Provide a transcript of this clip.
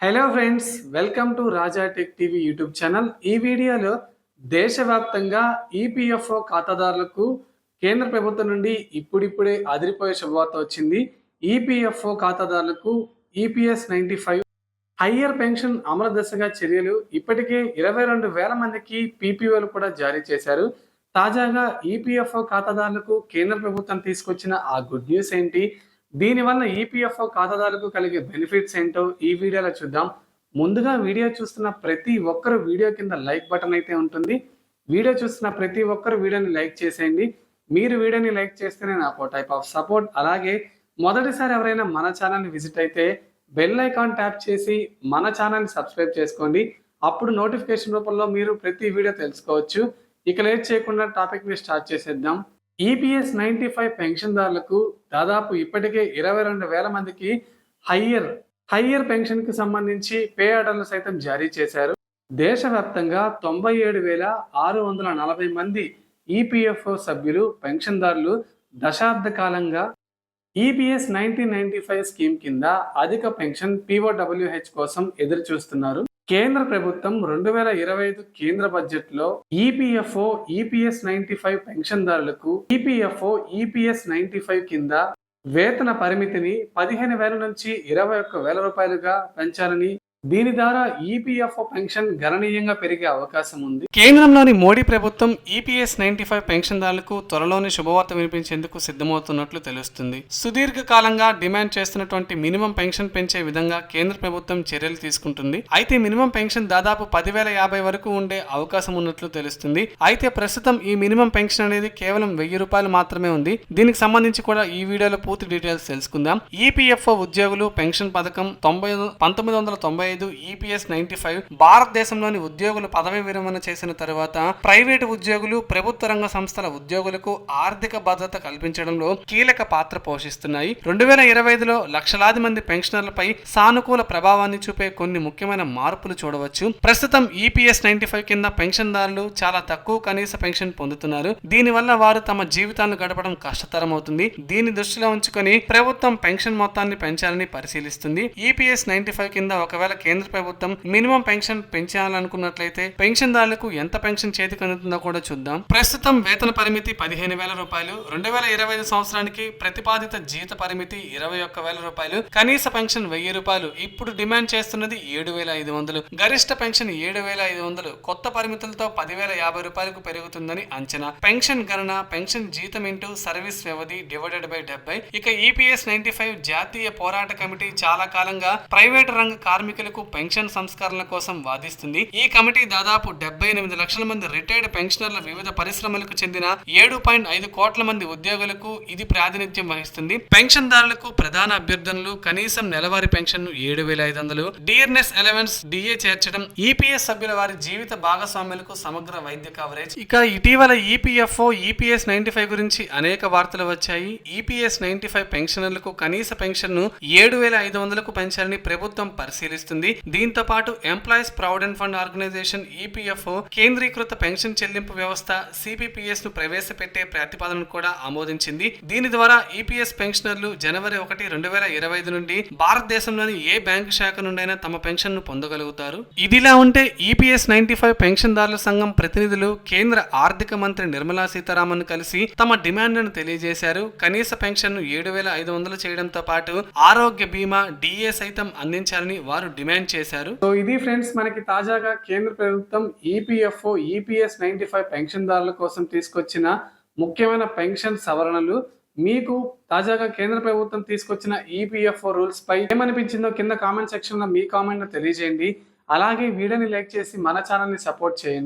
Hello friends welcome to Raja tech TV YouTube channel ఈ వీడియోలో దేశవ్యాప్తంగా ఈపీఎఫ్ఓ ఖాతాదారులకు కేంద్ర ప్రభుత్వం నుండి ఇప్పుడిప్పుడే అదిరిపోయే శుభవార్త వచ్చింది. ఈపీఎఫ్ఓ ఖాతాదారులకు EPS ninety five higher pension అమలు దశగా చర్యలు ఇప్పటికే ఇరవై రెండు వేల మందికి పీపీఓలు కూడా జారీ చేశారు. తాజాగా ఈపీఎఫ్ఓ ఖాతాదారులకు కేంద్ర ప్రభుత్వం తీసుకొచ్చిన ఆ గుడ్ న్యూస్ ఏంటి? దీనివల్ల ఈపీఎఫ్ఓ ఖాతాదారులకు కలిగే బెనిఫిట్స్ ఏంటో ఈ వీడియోలో చూద్దాం. ముందుగా వీడియో చూస్తున్న ప్రతి ఒక్కరు వీడియో కింద లైక్ బటన్ అయితే ఉంటుంది. వీడియో చూస్తున్న ప్రతి ఒక్కరు వీడియోని లైక్ చేసేయండి. మీరు వీడియోని లైక్ చేస్తేనే నాకు టైప్ ఆఫ్ సపోర్ట్ అలాగే మొదటిసారి ఎవరైనా మన ఛానల్ని విజిట్ అయితే బెల్ ఐకాన్ ట్యాప్ చేసి మన ఛానల్ని సబ్స్క్రైబ్ చేసుకోండి. అప్పుడు నోటిఫికేషన్ రూపంలో మీరు ప్రతి వీడియో తెలుసుకోవచ్చు. ఇక లేట్ చేయకుండా టాపిక్ని స్టార్ట్ చేసేద్దాం. ఈపీఎస్ నైన్టీ ఫైవ్ పెన్షన్దారులకు దాదాపు ఇప్పటికే ఇరవై రెండు వేల మందికి హయ్యర్ హయ్యర్ పెన్షన్కి సంబంధించి పే ఆర్డర్లు సైతం జారీ చేశారు. దేశవ్యాప్తంగా తొంభై ఏడు వేల ఆరు వందల నలభై మంది ఈపీఎఫ్ఓ సభ్యులు పెన్షన్దారులు దశాబ్ద కాలంగా EPS nineteen ninety five scheme కింద అధిక పెన్షన్ పీఓడబ్ల్యూహెచ్ కోసం ఎదురు చూస్తున్నారు కేంద్ర ప్రభుత్వం రెండు వేల ఇరవై ఐదు కేంద్ర బడ్జెట్లో ఈపీఎఫ్ఓ ఈపీఎస్ నైన్టీ ఫైవ్ పెన్షన్దారులకు ఈపీఎఫ్ఓ ఈపీఎస్ నైన్టీ ఫైవ్ కింద వేతన పరిమితిని పదిహేను వేల నుంచి ఇరవై ఒక్క వేల రూపాయలుగా పెంచాలని దీని ద్వారా ఈపీఎఫ్ఓ పెన్షన్ గణనీయంగా పెరిగే అవకాశం ఉంది. కేంద్రంలోని మోడీ ప్రభుత్వం ఈపీఎస్ నైన్టీ ఫైవ్ పెన్షన్దారులకు త్వరలోనే శుభవార్త వినిపించేందుకు సిద్ధమవుతున్నట్లు తెలుస్తుంది. సుదీర్ఘ కాలంగా డిమాండ్ చేస్తున్నటువంటి మినిమం పెన్షన్ పెంచే విధంగా కేంద్ర ప్రభుత్వం చర్యలు తీసుకుంటుంది. అయితే మినిమం పెన్షన్ దాదాపు పదివేల యాభై వరకు ఉండే అవకాశం ఉన్నట్లు తెలుస్తుంది. అయితే ప్రస్తుతం ఈ మినిమం పెన్షన్ అనేది కేవలం వెయ్యి రూపాయలు మాత్రమే ఉంది. దీనికి సంబంధించి కూడా ఈ వీడియోలో పూర్తి డీటెయిల్స్ తెలుసుకుందాం. ఈపీఎఫ్ఓ ఉద్యోగులు పెన్షన్ పథకం తొంభై పంతొమ్మిది వందల తొంభై ఐదు ఈపీఎస్ నైన్టీ ఫైవ్ భారతదేశంలోని ఉద్యోగులు పదవి విరమణ చేసిన తర్వాత ప్రైవేటు ఉద్యోగులు ప్రభుత్వ రంగ సంస్థల ఉద్యోగులకు ఆర్థిక భద్రత కల్పించడంలో కీలక పాత్ర పోషిస్తున్నాయి. రెండు వేల ఇరవై ఐదులో లక్షలాది మంది పెన్షనర్లపై సానుకూల ప్రభావాన్ని చూపే కొన్ని ముఖ్యమైన మార్పులు చూడవచ్చు. ప్రస్తుతం ఈపీఎస్ నైన్టీ ఫైవ్ కింద పెన్షన్దారులు చాలా తక్కువ కనీస పెన్షన్ పొందుతున్నారు. దీనివల్ల వారు తమ జీవితాలను గడపడం కష్టతరం అవుతుంది దీన్ని దృష్టిలో ఉంచుకొని ప్రభుత్వం పెన్షన్ మొత్తాన్ని పెంచాలని పరిశీలిస్తుంది. ఈపీఎస్ నైన్టీ ఫైవ్ కింద ఒకవేళ కేంద్ర ప్రభుత్వం మినిమం పెన్షన్ పెంచాలనుకున్నట్లయితే పెన్షన్దారులకు ఎంత పెన్షన్ చేతికి అందుతుందో కూడా చూద్దాం. ప్రస్తుతం వేతన పరిమితి పదిహేను వేల రూపాయలు రెండు వేల ఇరవై ఐదు సంవత్సరానికి ప్రతిపాదిత జీత పరిమితి ఇరవై ఒక్క వేల రూపాయలు కనీస పెన్షన్ వెయ్యి రూపాయలు ఇప్పుడు డిమాండ్ చేస్తున్నది ఏడు వేల ఐదు వందలు. గరిష్ట పెన్షన్ ఏడు వేల ఐదు వందలు కొత్త పరిమితులతో పదివేల యాభై రూపాయలకు పెరుగుతుందని అంచనా. పెన్షన్ గణన పెన్షన్ జీతం ఇంటూ సర్వీస్ వ్యవధి డివైడెడ్ బై డెబ్బై. ఇక ఈపీఎస్ నైన్టీ ఫైవ్ జాతీయ పోరాట కమిటీ చాలా కాలంగా ప్రైవేట్ రంగ కార్మికులకు పెన్షన్ సంస్కరణల కోసం వాదిస్తుంది. ఈ కమిటీ దాదాపు డెబ్బై ఎనిమిది లక్షల మంది రిటైర్డ్ పెన్షనర్ల వివిధ పరిశ్రమలకు చెందిన ఏడు పాయింట్ ఐదు కోట్ల మంది ఉద్యోగులకు ఇది ప్రాతినిధ్యం వహిస్తుంది. పెన్షన్దారులకు ప్రధాన అభ్యర్థనలు కనీసం నెలవారీ పెన్షన్ ఏడు వేల ఐదు వందలు డియర్నెస్ అలవెన్స్ డిఏ చేర్చడం ఈపీఎస్ సభ్యుల వారి జీవిత భాగస్వామ్యులకు సమగ్ర వైద్య కవరేజ్. ఇక ఇటీవల ఈపీఎఫ్ఓ ఈపీఎస్ నైన్టీ ఫైవ్ గురించి అనేక వార్తలు వచ్చాయి. ఈపీఎస్ నైన్టీ ఫైవ్ పెన్షనర్లకు కనీస పెన్షన్ను ఏడు వేల ఐదు వందలకు పెంచాలని ప్రభుత్వం పరిశీలిస్తుంది. దీంతో పాటు employees provident fund organisation EPFO కేంద్రీకృత పెన్షన్ చెల్లింపు వ్యవస్థ సిపిపిఎస్ను ప్రవేశపెట్టే ప్రతిపాదనను కూడా ఆమోదించింది. దీని ద్వారా ఈపీఎస్ పెన్షనర్లు జనవరి ఒకటి రెండు వేల ఇరవై ఐదు నుండి భారతదేశంలోని ఏ బ్యాంకు శాఖ నుండైనా తమ పెన్షన్ను పొందగలుగుతారు. ఇదిలా ఉంటే ఈపీఎస్ నైన్టీ ఫైవ్ పెన్షన్దారుల సంఘం ప్రతినిధులు కేంద్ర ఆర్థిక మంత్రి నిర్మలా సీతారామన్ కలిసి తమ డిమాండ్లను తెలియజేశారు. కనీస పెన్షన్ను ఏడు వేల ఐదు వందలు చేయడంతో పాటు ఆరోగ్య బీమా డిఏ సైతం అందించాలని వారు డిమాండ్ చేశారు. సో ఇది ఫ్రెండ్స్ మనకి తాజాగా కేంద్ర ప్రభుత్వం ఈపీఎఫ్ఓ ఈపీఎస్ నైన్టీ ఫైవ్ పెన్షన్దారుల కోసం తీసుకొచ్చిన ముఖ్యమైన పెన్షన్ సవరణలు. మీకు తాజాగా కేంద్ర ప్రభుత్వం తీసుకొచ్చిన ఈపీఎఫ్ఓ రూల్స్ పై ఏమనిపించిందో కింద కామెంట్ సెక్షన్లో మీ కామెంట్ తెలియజేయండి. అలాగే వీడియోని లైక్ చేసి మన ఛానల్ని సపోర్ట్ చేయండి.